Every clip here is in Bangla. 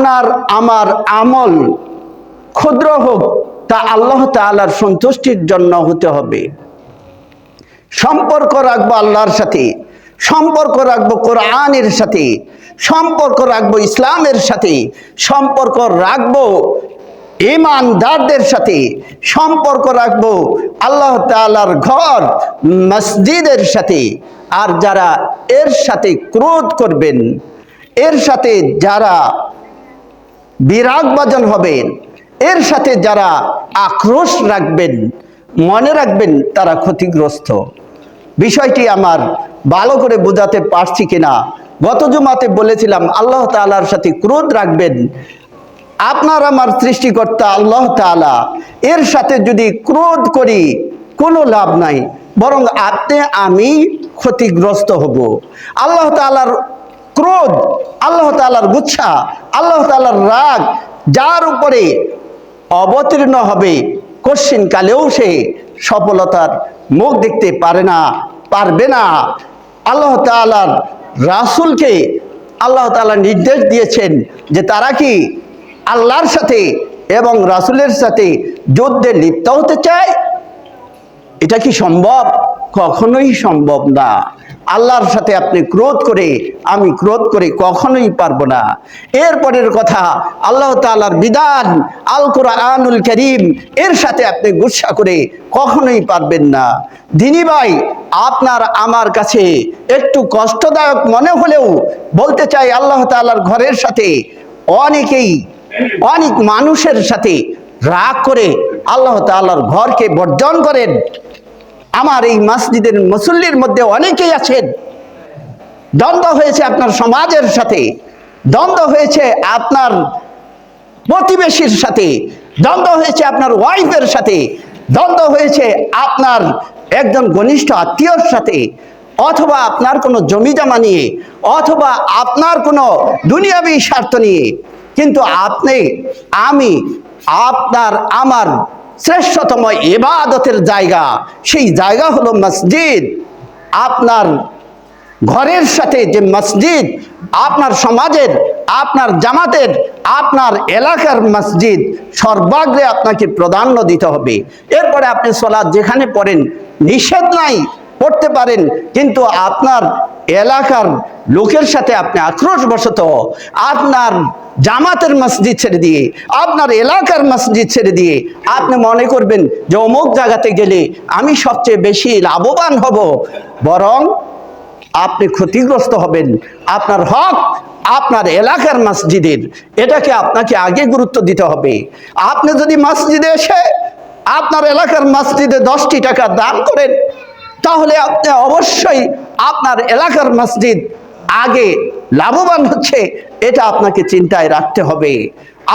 আপনার আমার আমল ক্ষুদ্র হোক, তা আল্লাহ তাআলার সন্তুষ্টির জন্য হতে হবে। সম্পর্ক রাখব আল্লাহর সাথে, সম্পর্ক রাখব কোরআনের সাথে, সম্পর্ক রাখব ইসলামের সাথে, সম্পর্ক রাখব ইমানদারদের সাথে, সম্পর্ক রাখব আল্লাহ তাআলার ঘর, মসজিদের সাথে। আর যারা এর সাথে ক্রোধ করবেন, এর সাথে যারা বিরাগবাজন হবেন। এর সাথে যারা আক্রোশ রাখবেন, মনে রাখবেন তারা ক্ষতিগ্রস্ত। বিষয়টি আমার ভালো করে বোঝাতে পারছি কিনা? গত জুমাতে বলেছিলাম, আল্লাহ তাআলার সাথে ক্রোধ রাখবেন। আপনার আমার সৃষ্টিকর্তা আল্লাহ তাআলা, এর সাথে যদি ক্রোধ করি, কোনো লাভ নাই। বরং আপনি আমি ক্ষতিগ্রস্ত হব। আল্লাহ তাআলার ক্রোধ, আল্লাহ তাআলার গুচ্ছা, আল্লাহ তালার রাগ, যার উপরে অবতীর্ণ হবে কশ্চিন কালেও সে সফলতার মুখ দেখতে পারে না, পারবে না। আল্লাহ তাআলার রাসূলকে আল্লাহ তাআলা নির্দেশ দিয়েছেন যে তারা কি আল্লাহর সাথে এবং রাসূলের সাথে যুদ্ধে লিপ্ত হতে চায়? এটা কি সম্ভব? কখনোই সম্ভব না। আল্লাহর সাথে আপনি ক্রোধ করে, আমি ক্রোধ করে কখনোই পারব না। এরপরের কথা, আল্লাহ তাআলার বিধান আল কোরআনুল করিম, এর সাথে আপনি গুসা করে কখনোই পারবেন না। দিনী ভাই, আপনার আমার কাছে একটু কষ্টদায়ক মনে হলেও বলতে চাই আল্লাহ তাআলার ঘরের সাথে, অনেকেই, অনেক মানুষের সাথে রাগ করে আল্লাহ তাআলার ঘরকে বর্জন করেন। আমার এই মসজিদের মুসল্লির মধ্যে অনেকেই আছেন। দ্বন্দ্ব হয়েছে আপনার সমাজের সাথে। দ্বন্দ্ব হয়েছে আপনার প্রতিবেশীর সাথে। দ্বন্দ্ব হয়েছে আপনার ওয়াইফের সাথে। দ্বন্দ্ব হয়েছে আপনার একজন ঘনিষ্ঠ আত্মীয়র সাথে। অথবা আপনার কোনো জমি জমা নিয়ে, অথবা আপনার কোনো দুনিয়াবী স্বার্থ নিয়ে। কিন্তু আপনি, আমি, আপনার, আমার শ্রেষ্ঠতম এবাদতের জায়গা। সেই জায়গা হলো মসজিদ। আপনার ঘরের সাথে যে মসজিদ, আপনার সমাজের, আপনার জামাতের, আপনার এলাকার মসজিদ, সর্বাগ্রে আপনাকে প্রাধান্য দিতে হবে। এরপরে আপনি সলাদ যেখানে পড়েন, নিষেধ নাই। পড়তে পারেন, কিন্তু আপনার এলাকার লোকের সাথে আপনি আক্রোশবশত আপনার জামাতের মসজিদ ছেড়ে দিয়ে, আপনার এলাকার মসজিদ ছেড়ে দিয়ে আপনি মনে করবেন যে অমুক জায়গাতে গেলে আমি সবচেয়ে বেশি লাভবান হব। বরং আপনি ক্ষতিগ্রস্ত হবেন। আপনার হক আপনার এলাকার মসজিদের, এটাকে আপনাকে আগে গুরুত্ব দিতে হবে। আপনি যদি মসজিদে এসে আপনার এলাকার মসজিদে দশটি টাকা দান করেন তাহলে আপনি অবশ্যই আপনার এলাকার মসজিদ আগে লাভবান হচ্ছে, এটা আপনাকে চিন্তায় রাখতে হবে।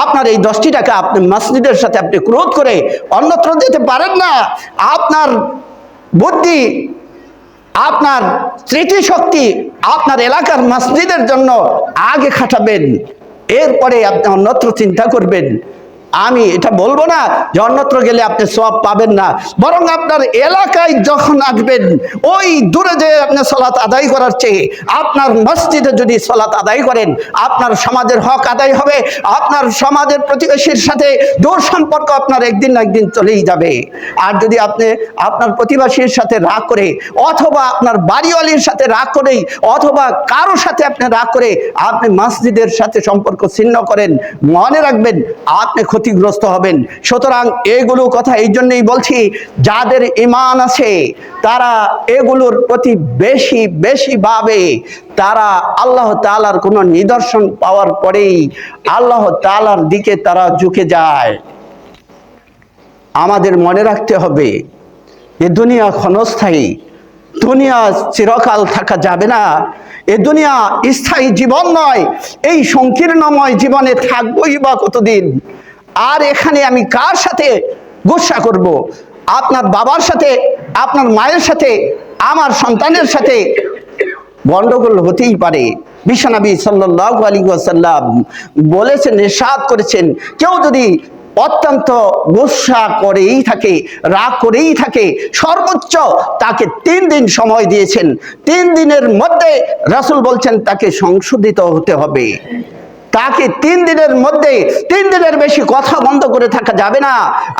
আপনার এই দশটি টাকা আপনি মসজিদের সাথে আপনি ক্রোধ করে অন্যত্র যেতে পারেন না। আপনার বুদ্ধি, আপনার স্মৃতিশক্তি আপনার এলাকার মসজিদের জন্য আগে খাটাবেন। এরপরে আপনি অন্যত্র চিন্তা করবেন। আমি এটা বলব না যে অন্যত্র গেলে আপনি সব পাবেন না। বরং আপনার এলাকায় যখন আসবেন, ওই দূরে যে আপনি সলাৎ আদায় করার চেয়ে আপনার মসজিদে যদি সলাৎ আদায় করেন, আপনার সমাজের হক আদায় হবে, আপনার সমাজের প্রতিবেশীর সাথে দূর সম্পর্ক আপনার একদিন না একদিন চলেই যাবে। আর যদি আপনি আপনার প্রতিবেশীর সাথে রাগ করে, অথবা আপনার বাড়িওয়ালির সাথে রাগ করেই অথবা কারোর সাথে আপনি রাগ করে, আপনি মসজিদের সাথে সম্পর্ক ছিন্ন করেন, মনে রাখবেন, আপনি ক্ষতিগ্রস্ত হবেন। সুতরাং এগুলো কথা এই জন্যই বলছি, যাদের ইমান আছে, তারা এগুলোর প্রতি বেশি বেশি ভাবে তারা আল্লাহ তাআলার কোনো নিদর্শন পাওয়ার পরেই আল্লাহ তাআলার দিকে তারা ঝুঁকে যায়। আমাদের মনে রাখতে হবে এ দুনিয়া ক্ষণস্থায়ী, দুনিয়া চিরকাল থাকা যাবে না। এ দুনিয়া স্থায়ী জীবন নয়, এই সংকীর্ণময় জীবনে থাকবই বা কতদিন? আর এখানে আমি কার সাথে গুসা করব। আপনার বাবার সাথে, আপনার মায়ের সাথে, আমার সন্তানের সাথে? গন্ডগোল হতেই পারে। বিশ্বনবী সাল্লাল্লাহু আলাইহি ওয়াসাল্লাম বলেছেন নিষাদ করেছেন, কেউ যদি অত্যন্ত গুসা করেই থাকে, রাগ করেই থাকে, সর্বোচ্চ তাকে তিন দিন সময় দিয়েছেন। তিন দিনের মধ্যে রাসূল বলছেন, তাকে সংশোধিত হতে হবে। তাকে তিন দিনের মধ্যে তিন দিনের বেশি কথা বন্ধ করে থাকা যাবে না।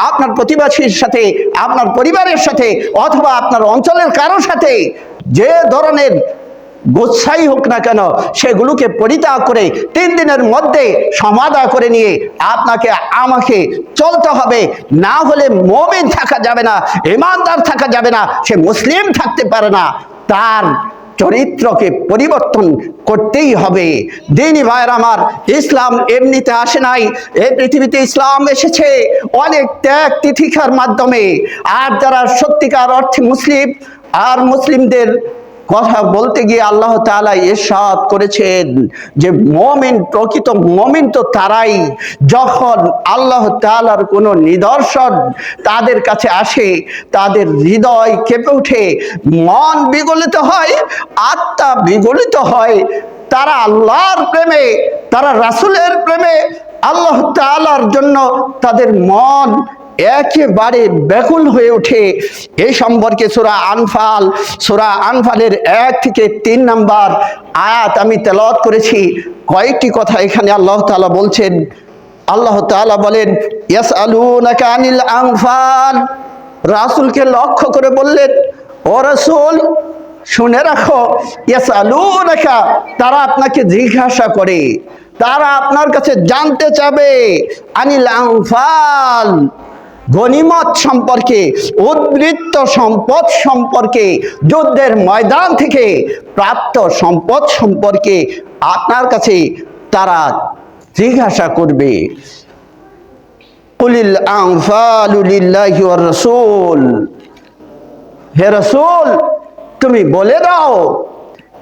আপনার প্রতিবাসীর সাথে, আপনার পরিবারের সাথে, অথবা আপনার অঞ্চলের কারোর সাথে যে ধরনের গোচ্ছাই হোক না কেন, সেগুলোকে পরিত্যাগ করে তিন দিনের মধ্যে সমাধা করে নিয়ে আপনাকে, আমাকে চলতে হবে। না হলে মমিন থাকা যাবে না, ইমানদার থাকা যাবে না, সে মুসলিম থাকতে পারে না। তার চরিত্রকে পরিবর্তন করতেই হবে। দিনই ভাইয়ের আমার ইসলাম এমনিতে আসে নাই। এই পৃথিবীতে ইসলাম এসেছে অনেক ত্যাগ তিথিকার মাধ্যমে। আর যারা সত্যিকার অর্থে মুসলিম, আর মুসলিমদের কথা বলতে গিয়ে আল্লাহ তাআলা ইরশাদ করেছেন যে মমিন, প্রকৃত মমিন তো তারাই। যখন আল্লাহ তাআলার কোনো নিদর্শন তাদের কাছে আসে, তাদের হৃদয় কেঁপে ওঠে, মন বিগলিত হয়, আত্মা বিগলিত হয়, তারা আল্লাহর প্রেমে, তারা রাসূলের প্রেমে আল্লাহ তাআলার জন্য তাদের মন একেবারে ব্যাকুল হয়ে ওঠে। এই সম্পর্কে সুরা আনফাল, সুরা আনফালের এক থেকে তিন নাম্বার আয়াত আমি তেলাওয়াত করেছি। কয়েকটি কথা এখানে আল্লাহ তাআলা বলছেন। আল্লাহ তাআলা বলেন ইয়াস আলুনাকা আনিল আনফাল। রাসূলকে লক্ষ্য করে বললেন, ও রাসূল, শুনে রাখো ইয়াস আলুনাকা তারা আপনাকে জিজ্ঞাসা করে। তারা আপনার কাছে জানতে চাবে, আনিল আনফাল। গনিমত সম্পর্কে উদ্বৃত্ত সম্পদ সম্পর্কে, যুদ্ধের ময়দান থেকে প্রাপ্ত সম্পদ সম্পর্কে আপনার কাছে তারা জিজ্ঞাসা করবে। কুলিল আনফালু লিল্লাহি ওয়ার রাসূল। হে রাসূল, তুমি বলে দাও।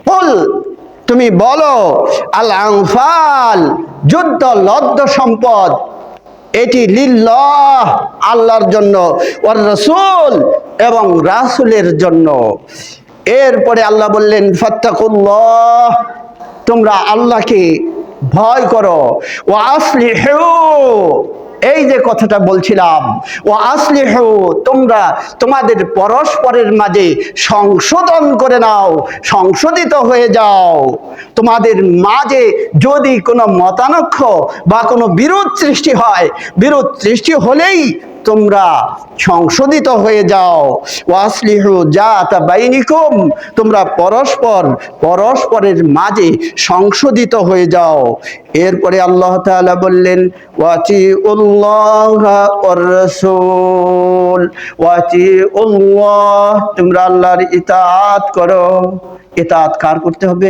কুল, তুমি বলো, আল আনফাল, যুদ্ধ লব্ধ সম্পদ। এটি লিল্লাহ, আল্লাহর জন্য ওর রসুল এবং রাসুলের জন্য। এরপরে আল্লাহ বললেন, ফত্তাকুল্লাহ, তোমরা আল্লাহকে ভয় করো ও আসলি এই যে কথাটা বলছিলাম ও আসলি তোমরা তোমাদের পরস্পরের মাঝে সংশোধন করে নাও, সংশোধিত হয়ে যাও। তোমাদের মাঝে যদি কোনো মতানক্ষ বা কোনো বিরোধ সৃষ্টি হয়, বিরোধ সৃষ্টি হলেই তোমরা সংশোধিত হয়ে যাও। ওয়াসলিহু জাত বাইনিকুম, তোমরা পরস্পর, পরস্পরের মাঝে সংশোধিত হয়ে যাও। এরপরে আল্লাহ তাআলা বললেন ওয়াচি উল্লাহ রাসূল ওয়াচি উল্লাহ তোমরা আল্লাহর ইতাআত করো। ইতাআত কার করতে হবে?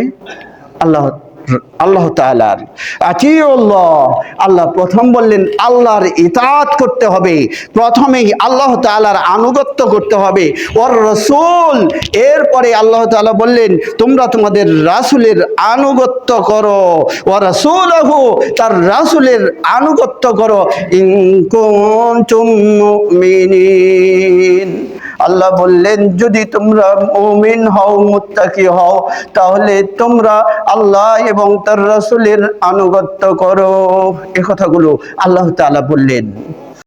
আল্লাহ আল্লাহ তাআলার। আতিউল্লাহ, আল্লাহ প্রথম বললেন, আল্লাহর ইতাত করতে হবে। প্রথমেই আল্লাহ তাআলার আনুগত্য করতে হবে। ওর রসুল, এরপরে আল্লাহ তাআলা বললেন, তোমরা তোমাদের রাসুলের আনুগত্য করো। ও রাসূলহু, তার রাসুলের আনুগত্য করো। ইন আল্লাহ বললেন, যদি তোমরা মুমিন হও, মুত্তাকি হও, তাহলে তোমরা আল্লাহ এবং তার রসুলের আনুগত্য করো। এ কথাগুলো আল্লাহ তালা বললেন।